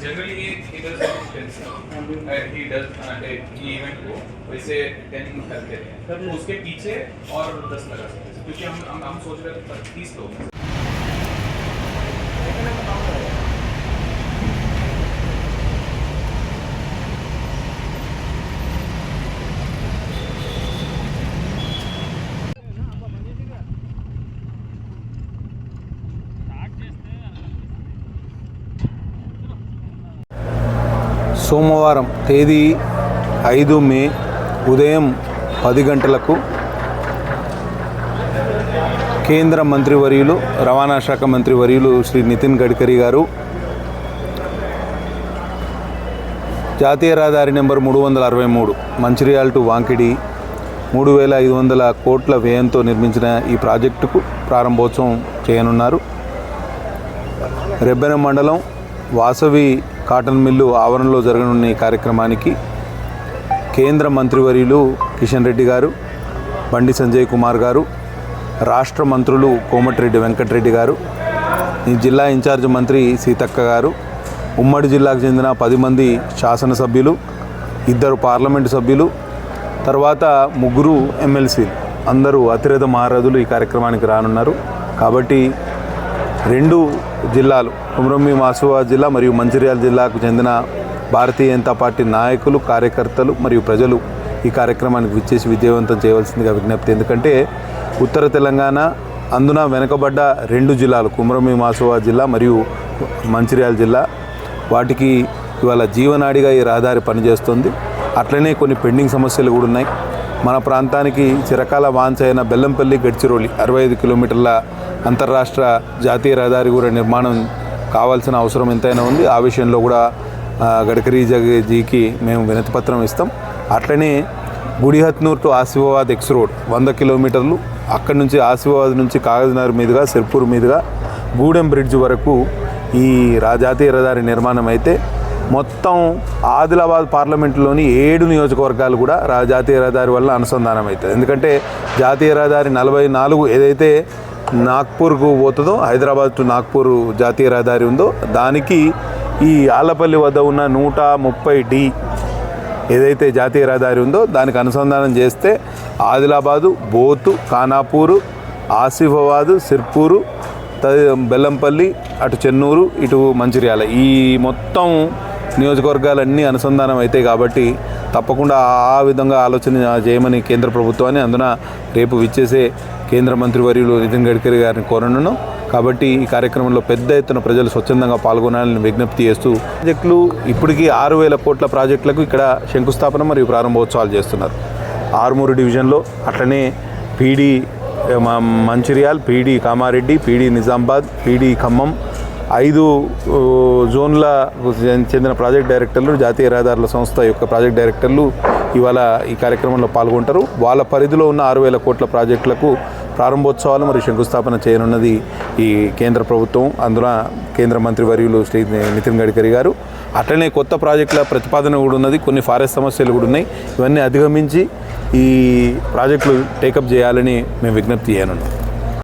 Generally ये ही? Does he does ये event को वैसे टेन करते हैं। उसके पीछे और दस लगा सकते हैं। क्योंकि हम हम सोच रहे थे तीस लोग సోమవారం తేదీ ఐదు మే ఉదయం పది గంటలకు కేంద్ర మంత్రివర్యులు రవాణా శాఖ మంత్రివర్యులు శ్రీ నితిన్ గడ్కరీ గారు. జాతీయ రహదారి నెంబర్ మూడు వందల అరవై మూడు మంచిర్యాల టు వాంకిడి మూడు వేల ఐదు వందల కోట్ల వ్యయంతో నిర్మించిన ఈ ప్రాజెక్టుకు ప్రారంభోత్సవం చేయనున్నారు. రెబ్బెన మండలం వాసవి కాటన్ మిల్లు ఆవరణలో జరగనున్న ఈ కార్యక్రమానికి కేంద్ర మంత్రివర్యులు కిషన్ రెడ్డి గారు బండి సంజయ్ కుమార్ గారు రాష్ట్ర మంత్రులు కోమటిరెడ్డి వెంకటరెడ్డి గారు ఈ జిల్లా ఇన్ఛార్జ్ మంత్రి సీతక్క గారు ఉమ్మడి జిల్లాకు చెందిన పది మంది శాసనసభ్యులు ఇద్దరు పార్లమెంటు సభ్యులు తర్వాత ముగ్గురు ఎమ్మెల్సీలు. అందరూ అతిరథ మహారథులు ఈ కార్యక్రమానికి రానున్నారు. కాబట్టి రెండు జిల్లాలు కుమ్రమి మాసువా జిల్లా మరియు మంచిర్యాల జిల్లాకు చెందిన భారతీయ జనతా పార్టీ నాయకులు కార్యకర్తలు మరియు ప్రజలు ఈ కార్యక్రమానికి విచ్చేసి విజయవంతం చేయవలసిందిగా విజ్ఞప్తి. ఎందుకంటే ఉత్తర తెలంగాణ అందున వెనుకబడ్డ రెండు జిల్లాలు కుమ్రమ్మి మాసువా జిల్లా మరియు మంచిర్యాల జిల్లా వాటికి ఇవాళ జీవనాడిగా ఈ రహదారి పనిచేస్తుంది. అట్లనే కొన్ని పెండింగ్ సమస్యలు కూడా ఉన్నాయి. మన ప్రాంతానికి చిరకాల వాంఛ అయిన బెల్లంపల్లి గడ్చిరోలి అరవై ఐదు కిలోమీటర్ల అంతర్రాష్ట్ర జాతీయ రహదారి కూడా నిర్మాణం కావాల్సిన అవసరం ఎంతైనా ఉంది. ఆ విషయంలో కూడా గడ్కరీ జగజీకి మేము వినతిపత్రం ఇస్తాం. అట్లనే Gudihatnoor to Asifabad X road వంద కిలోమీటర్లు అక్కడి నుంచి ఆసిఫాబాద్ నుంచి కాగజ్నగర్ మీదుగా సిర్పూర్ మీదుగా గూడెం బ్రిడ్జ్ వరకు ఈ రా జాతీయ రహదారి నిర్మాణం అయితే మొత్తం ఆదిలాబాద్ పార్లమెంటులోని ఏడు నియోజకవర్గాలు కూడా రా జాతీయ రహదారి వల్ల అనుసంధానం అవుతుంది ఎందుకంటే జాతీయ రహదారి నలభై నాలుగు ఏదైతే నాగ్పూర్కు పోతుందో హైదరాబాద్ టు నాగ్పూర్ జాతీయ రహదారి ఉందో దానికి ఈ ఆలపల్లి వద్ద ఉన్న నూట ముప్పై డి ఏదైతే జాతీయ రహదారి ఉందో దానికి అనుసంధానం చేస్తే ఆదిలాబాదు బోతు ఖానాపూరు ఆసిఫాబాదు సిర్పూరు తది బెల్లంపల్లి అటు చెన్నూరు ఇటు మంచిర్యాల. ఈ మొత్తం నియోజకవర్గాలన్నీ అనుసంధానం అవుతాయి కాబట్టి తప్పకుండా ఆ విధంగా ఆలోచన చేయమని కేంద్ర ప్రభుత్వాన్ని. అందున రేపు విచ్చేసే కేంద్ర మంత్రి వర్యులు నితిన్ గడ్కరీ గారిని కోరనున్నాం. కాబట్టి ఈ కార్యక్రమంలో పెద్ద ఎత్తున ప్రజలు స్వచ్ఛందంగా పాల్గొనాలని విజ్ఞప్తి చేస్తూ ప్రాజెక్టులు ఇప్పటికీ ఆరు వేల కోట్ల ప్రాజెక్టులకు ఇక్కడ శంకుస్థాపన మరియు ప్రారంభోత్సవాలు చేస్తున్నారు. ఆరుమూరు డివిజన్లో అట్లనే పీడీ మ- Mancherial PD Kamareddy PD Nizamabad PD Khammam ఐదు జోన్ల చెందిన ప్రాజెక్ట్ డైరెక్టర్లు జాతీయ రహదారుల సంస్థ యొక్క ప్రాజెక్ట్ డైరెక్టర్లు ఇవాళ ఈ కార్యక్రమంలో పాల్గొంటారు. వాళ్ళ పరిధిలో ఉన్న ఆరు వేల కోట్ల ప్రాజెక్టులకు ప్రారంభోత్సవాలు మరియు శంకుస్థాపన చేయనున్నది ఈ కేంద్ర ప్రభుత్వం. అందున కేంద్ర మంత్రి వర్యులు శ్రీ నితిన్ గడ్కరీ గారు. అట్లనే కొత్త ప్రాజెక్టుల ప్రతిపాదన కూడా ఉన్నది. కొన్ని ఫారెస్ట్ సమస్యలు కూడా ఉన్నాయి. ఇవన్నీ అధిగమించి ఈ ప్రాజెక్టులు టేకప్ చేయాలని మేము విజ్ఞప్తి చేయనున్నాం.